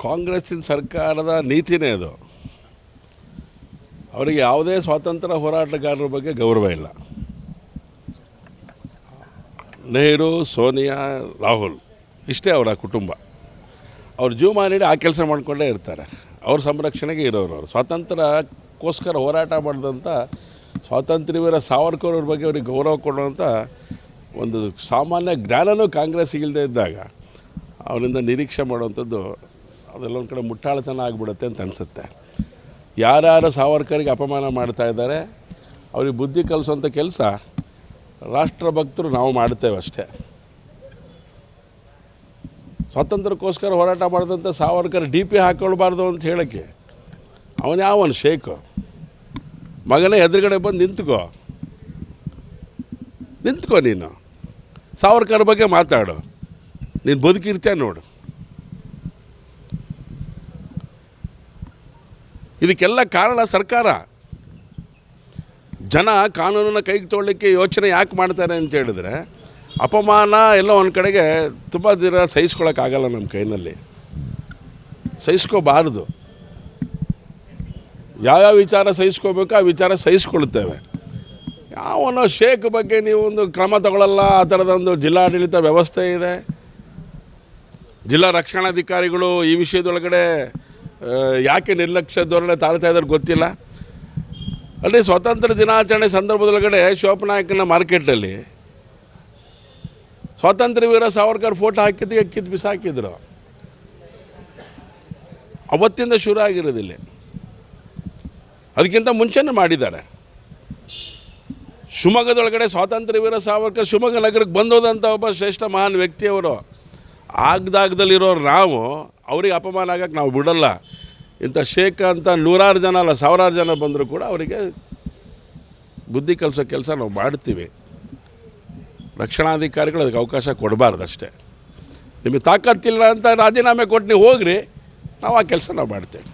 ಕಾಂಗ್ರೆಸ್ಸಿನ ಸರ್ಕಾರದ ನೀತಿನೇ ಅದು. ಅವರಿಗೆ ಯಾವುದೇ ಸ್ವಾತಂತ್ರ್ಯ ಹೋರಾಟಗಾರರ ಬಗ್ಗೆ ಗೌರವ ಇಲ್ಲ. ನೆಹರು, ಸೋನಿಯಾ, ರಾಹುಲ್ ಇಷ್ಟೇ ಅವರ ಕುಟುಂಬ. ಅವ್ರ ಜೀವಮಾನ ನೀಡಿ ಆ ಕೆಲಸ ಮಾಡಿಕೊಂಡೇ ಇರ್ತಾರೆ. ಅವ್ರ ಸಂರಕ್ಷಣೆಗೆ ಇರೋರು ಅವರು. ಸ್ವಾತಂತ್ರ್ಯಕ್ಕೋಸ್ಕರ ಹೋರಾಟ ಮಾಡಿದಂಥ ಸ್ವಾತಂತ್ರ್ಯವೀರ ಸಾವರ್ಕರ್ ಅವ್ರ ಬಗ್ಗೆ ಅವ್ರಿಗೆ ಗೌರವ ಕೊಡುವಂಥ ಒಂದು ಸಾಮಾನ್ಯ ಜ್ಞಾನನೂ ಕಾಂಗ್ರೆಸ್ ಇಲ್ಲದೆ ಇದ್ದಾಗ ಅವರಿಂದ ನಿರೀಕ್ಷೆ ಮಾಡುವಂಥದ್ದು ಅದೆಲ್ಲ ಒಂದು ಕಡೆ ಮುಟ್ಟಾಳತನ ಆಗಿಬಿಡುತ್ತೆ ಅಂತ ಅನಿಸುತ್ತೆ. ಯಾರ್ಯಾರು ಸಾವರ್ಕರಿಗೆ ಅಪಮಾನ ಮಾಡ್ತಾ ಇದ್ದಾರೆ, ಅವ್ರಿಗೆ ಬುದ್ಧಿ ಕಲಿಸೋಂಥ ಕೆಲಸ ರಾಷ್ಟ್ರಭಕ್ತರು ನಾವು ಮಾಡ್ತೇವೆ ಅಷ್ಟೇ. ಸ್ವಾತಂತ್ರ್ಯಕ್ಕೋಸ್ಕರ ಹೋರಾಟ ಮಾಡಿದಂಥ ಸಾವರ್ಕರ್ ಡಿ ಪಿ ಹಾಕ್ಕೊಳ್ಬಾರ್ದು ಅಂತ ಹೇಳೋಕ್ಕೆ. ಅವನು ಯಾವನು? ಶೇಖು. ಮಗನೇ ಎದುರುಗಡೆ ಬಂದು ನಿಂತ್ಕೋ. ನಿಂತ್ಕೋ ನೀನು. ಸಾವರ್ಕರ್ ಬಗ್ಗೆ ಮಾತಾಡು. ನೀನು ಬದುಕಿರ್ತೀಯ ನೋಡು. ಇದಕ್ಕೆಲ್ಲ ಕಾರಣ ಸರ್ಕಾರ. ಜನ ಕಾನೂನನ್ನು ಕೈಗೆ ತೊಗೊಳ್ಳಿಕ್ಕೆ ಯೋಚನೆ ಯಾಕೆ ಮಾಡ್ತಾರೆ ಅಂತ ಹೇಳಿದ್ರೆ, ಅಪಮಾನ ಎಲ್ಲ ಒಂದು ಕಡೆಗೆ ತುಂಬ ದಿನ ಸಹಿಸ್ಕೊಳಕ್ಕಾಗಲ್ಲ ನಮ್ಮ ಕೈನಲ್ಲಿ. ಸಹಿಸ್ಕೋಬಾರ್ದು. ಯಾವ್ಯಾವ ವಿಚಾರ ಸಹಿಸ್ಕೋಬೇಕು ಆ ವಿಚಾರ ಸಹಿಸ್ಕೊಳ್ತೇವೆ. ಯಾವನೋ ಶೇಕ್ ಬಗ್ಗೆ ನೀವು ಒಂದು ಕ್ರಮ ತಗೊಳ್ಳಲ್ಲ, ಆ ಥರದೊಂದು ಜಿಲ್ಲಾಡಳಿತ ವ್ಯವಸ್ಥೆ ಇದೆ. ಜಿಲ್ಲಾ ರಕ್ಷಣಾಧಿಕಾರಿಗಳು ಈ ವಿಷಯದೊಳಗಡೆ ಯಾಕೆ ನಿರ್ಲಕ್ಷ್ಯ ಧೋರಣೆ ತಾಳ್ತಾ ಇದ್ದಾರೆ ಗೊತ್ತಿಲ್ಲ. ಅಲ್ಲಿ ಸ್ವಾತಂತ್ರ್ಯ ದಿನಾಚರಣೆ ಸಂದರ್ಭದೊಳಗಡೆ ಶಿವಪ್ಪನಾಯಕನ ಮಾರ್ಕೆಟಲ್ಲಿ ಸ್ವಾತಂತ್ರ್ಯ ವೀರ ಸಾವರ್ಕರ್ ಫೋಟೋ ಹಾಕಿದ್ದು ಕಿತ್ತು ಬಿಸಾಕಿದ್ರು. ಅವತ್ತಿಂದ ಶುರು ಆಗಿರೋದಿಲ್ಲ ಅದಕ್ಕಿಂತ ಮುಂಚೆನೇ ಮಾಡಿದ್ದಾರೆ. ಶಿವಮೊಗ್ಗದೊಳಗಡೆ ಸ್ವಾತಂತ್ರ್ಯ ವೀರ ಸಾವರ್ಕರ್ ಶಿವಮೊಗ್ಗ ನಗರಕ್ಕೆ ಬಂದೋದಂಥ ಒಬ್ಬ ಶ್ರೇಷ್ಠ ಮಹಾನ್ ವ್ಯಕ್ತಿಯವರು. ಆಗದಾಗದಲ್ಲಿರೋರು ನಾವು. ಅವ್ರಿಗೆ ಅಪಮಾನ ಆಗಕ್ಕೆ ನಾವು ಬಿಡಲ್ಲ. ಇಂಥ ಶೇಖ ಅಂತ ನೂರಾರು ಜನ ಅಲ್ಲ, ಸಾವಿರಾರು ಜನ ಬಂದರೂ ಕೂಡ ಅವರಿಗೆ ಬುದ್ಧಿ ಕಲಿಸೋ ಕೆಲಸ ನಾವು ಮಾಡ್ತೀವಿ. ರಕ್ಷಣಾಧಿಕಾರಿಗಳು ಅದಕ್ಕೆ ಅವಕಾಶ ಕೊಡಬಾರ್ದು ಅಷ್ಟೇ. ನಿಮಗೆ ತಾಕತ್ತಿಲ್ಲ ಅಂತ ರಾಜೀನಾಮೆ ಕೊಟ್ಟು ನೀವು ಹೋಗ್ರಿ, ನಾವು ಆ ಕೆಲಸ ನಾವು ಮಾಡ್ತೇವೆ.